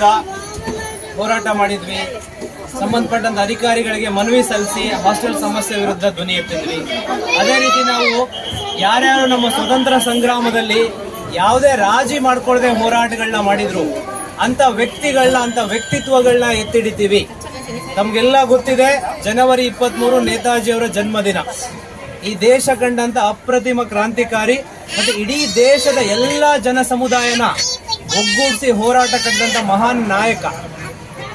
ವಿರುದ್ಧ ಹೋರಾಟ ಮಾಡಿದ್ವಿ. ಸಂಬಂಧಪಟ್ಟಂತ ಅಧಿಕಾರಿಗಳಿಗೆ ಮನವಿ ಸಲ್ಲಿಸಿ ಹಾಸ್ಟೆಲ್ ಸಮಸ್ಯೆ ವಿರುದ್ಧ ಧ್ವನಿ ಎತ್ತಿದ್ವಿ. ಅದೇ ರೀತಿ ನಾವು ಯಾರ್ಯಾರು ನಮ್ಮ ಸ್ವತಂತ್ರ ಸಂಗ್ರಾಮದಲ್ಲಿ ಯಾವುದೇ ರಾಜಿ ಮಾಡ್ಕೊಳ್ಳದೆ ಹೋರಾಟಗಳನ್ನ ಮಾಡಿದ್ರು ಅಂತ ವ್ಯಕ್ತಿಗಳನ್ನ ಅಂತ ವ್ಯಕ್ತಿತ್ವಗಳನ್ನ ಎತ್ತಿಡಿತೀವಿ. ತಮ್ಗೆಲ್ಲ ಗೊತ್ತಿದೆ, ಜನವರಿ ಇಪ್ಪತ್ಮೂರು ನೇತಾಜಿಯವರ ಜನ್ಮದಿನ. ಈ ದೇಶ ಕಂಡಂತ ಅಪ್ರತಿಮ ಕ್ರಾಂತಿಕಾರಿ, ಮತ್ತೆ ಇಡೀ ದೇಶದ ಎಲ್ಲ ಜನ ಸಮುದಾಯನ ಒಗ್ಗೂಡಿಸಿ ಹೋರಾಟ ಕಟ್ಟಂತ ಮಹಾನ್ ನಾಯಕ.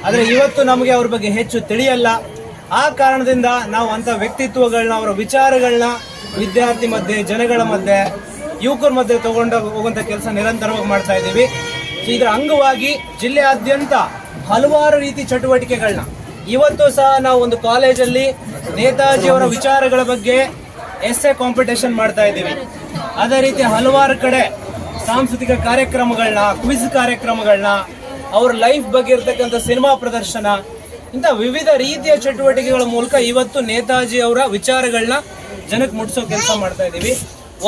ಆದರೆ ಇವತ್ತು ನಮಗೆ ಅವ್ರ ಬಗ್ಗೆ ಹೆಚ್ಚು ತಿಳಿಯಲ್ಲ. ಆ ಕಾರಣದಿಂದ ನಾವು ಅಂತ ವ್ಯಕ್ತಿತ್ವಗಳನ್ನ ಅವರ ವಿಚಾರಗಳನ್ನ ವಿದ್ಯಾರ್ಥಿ ಮಧ್ಯೆ, ಜನಗಳ ಮಧ್ಯೆ, ಯುವಕರ ಮಧ್ಯೆ ತಗೊಂಡು ಹೋಗುವಂಥ ಕೆಲಸ ನಿರಂತರವಾಗಿ ಮಾಡ್ತಾ ಇದ್ದೀವಿ. ಇದರ ಅಂಗವಾಗಿ ಜಿಲ್ಲೆಯಾದ್ಯಂತ ಹಲವಾರು ರೀತಿ ಚಟುವಟಿಕೆಗಳನ್ನ ಇವತ್ತು ಸಹ ನಾವು ಒಂದು ಕಾಲೇಜಲ್ಲಿ ನೇತಾಜಿ ಅವರ ವಿಚಾರಗಳ ಬಗ್ಗೆ ಎಸ್ ಎ ಕಾಂಪಿಟೇಷನ್ ಮಾಡ್ತಾ ಇದ್ದೀವಿ. ಅದೇ ರೀತಿ ಹಲವಾರು ಕಡೆ ಸಾಂಸ್ಕೃತಿಕ ಕಾರ್ಯಕ್ರಮಗಳನ್ನ ಕ್ವಿಜ್ ಕಾರ್ಯಕ್ರಮಗಳನ್ನ, ಅವ್ರ ಲೈಫ್ ಬಗ್ಗೆ ಇರ್ತಕ್ಕಂಥ ಸಿನಿಮಾ ಪ್ರದರ್ಶನ, ಇಂಥ ವಿವಿಧ ರೀತಿಯ ಚಟುವಟಿಕೆಗಳ ಮೂಲಕ ಇವತ್ತು ನೇತಾಜಿ ಅವರ ವಿಚಾರಗಳನ್ನ ಜನಕ್ಕೆ ಮುಟ್ಟಿಸೋ ಕೆಲಸ ಮಾಡ್ತಾ ಇದ್ದೀವಿ.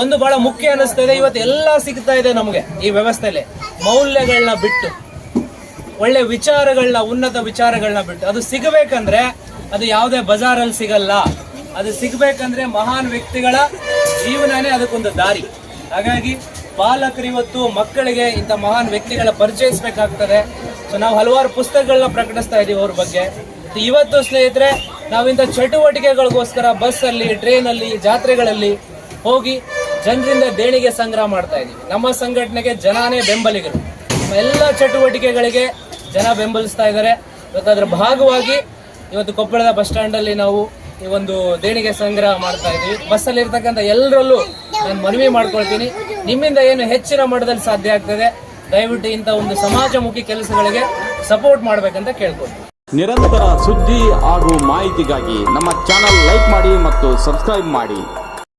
ಒಂದು ಬಹಳ ಮುಖ್ಯ ಅನ್ನಿಸ್ತಾ ಇದೆ, ಇವತ್ತು ಎಲ್ಲ ಸಿಗ್ತಾ ಇದೆ ನಮಗೆ ಈ ವ್ಯವಸ್ಥೆಯಲ್ಲಿ ಮೌಲ್ಯಗಳನ್ನ ಬಿಟ್ಟು, ಒಳ್ಳೆ ವಿಚಾರಗಳನ್ನ ಉನ್ನತ ವಿಚಾರಗಳನ್ನ ಬಿಟ್ಟು. ಅದು ಸಿಗಬೇಕಂದ್ರೆ ಅದು ಯಾವುದೇ ಬಜಾರಲ್ಲಿ ಸಿಗಲ್ಲ. ಅದು ಸಿಗಬೇಕಂದ್ರೆ ಮಹಾನ್ ವ್ಯಕ್ತಿಗಳ ಜೀವನನೇ ಅದಕ್ಕೊಂದು ದಾರಿ. ಹಾಗಾಗಿ ಪಾಲಕರು ಇವತ್ತು ಮಕ್ಕಳಿಗೆ ಇಂಥ ಮಹಾನ್ ವ್ಯಕ್ತಿಗಳ ಪರಿಚಯಿಸಬೇಕಾಗ್ತದೆ ಸೊ ನಾವು ಹಲವಾರು ಪುಸ್ತಕಗಳನ್ನ ಪ್ರಕಟಿಸ್ತಾ ಇದ್ದೀವಿ ಅವ್ರ ಬಗ್ಗೆ. ಇವತ್ತು ಸ್ನೇಹಿತರೆ ನಾವಿಂಥ ಚಟುವಟಿಕೆಗಳಿಗೋಸ್ಕರ ಬಸ್ಸಲ್ಲಿ, ಟ್ರೈನಲ್ಲಿ, ಜಾತ್ರೆಗಳಲ್ಲಿ ಹೋಗಿ ಜನರಿಂದ ದೇಣಿಗೆ ಸಂಗ್ರಹ ಮಾಡ್ತಾ ಇದ್ದೀವಿ ನಮ್ಮ ಸಂಘಟನೆಗೆ ಜನಾನೇ ಬೆಂಬಲಿಗರು. ಎಲ್ಲ ಚಟುವಟಿಕೆಗಳಿಗೆ ಜನ ಬೆಂಬಲಿಸ್ತಾ ಇದ್ದಾರೆ. ಇವತ್ತು ಅದರ ಭಾಗವಾಗಿ ಇವತ್ತು ಕೊಪ್ಪಳದ ಬಸ್ ಸ್ಟ್ಯಾಂಡಲ್ಲಿ ನಾವು ಈ ಒಂದು ದೇಣಿಗೆ ಸಂಗ್ರಹ ಮಾಡ್ತಾ ಇದ್ದೀವಿ ಬಸ್ಸಲ್ಲಿ ಇರ್ತಕ್ಕಂಥ ಎಲ್ಲರಲ್ಲೂ ನಾನು ಮನವಿ ಮಾಡ್ಕೊಳ್ತೀನಿ. ನಿಮ್ಮಿಂದ ಏನು ಹೆಚ್ಚಿನ ಮಟ್ಟದಲ್ಲಿ ಸಾಧ್ಯ ಆಗ್ತದೆ, ದಯವಿಟ್ಟು ಇಂಥ ಒಂದು ಸಮಾಜಮುಖಿ ಕೆಲಸಗಳಿಗೆ ಸಪೋರ್ಟ್ ಮಾಡಬೇಕಂತ ಕೇಳ್ಕೊಳ್ತೀನಿ. ನಿರಂತರ ಸುದ್ದಿ ಹಾಗೂ ಮಾಹಿತಿಗಾಗಿ ನಮ್ಮ ಚಾನಲ್ ಲೈಕ್ ಮಾಡಿ ಮತ್ತು ಸಬ್ಸ್ಕ್ರೈಬ್ ಮಾಡಿ.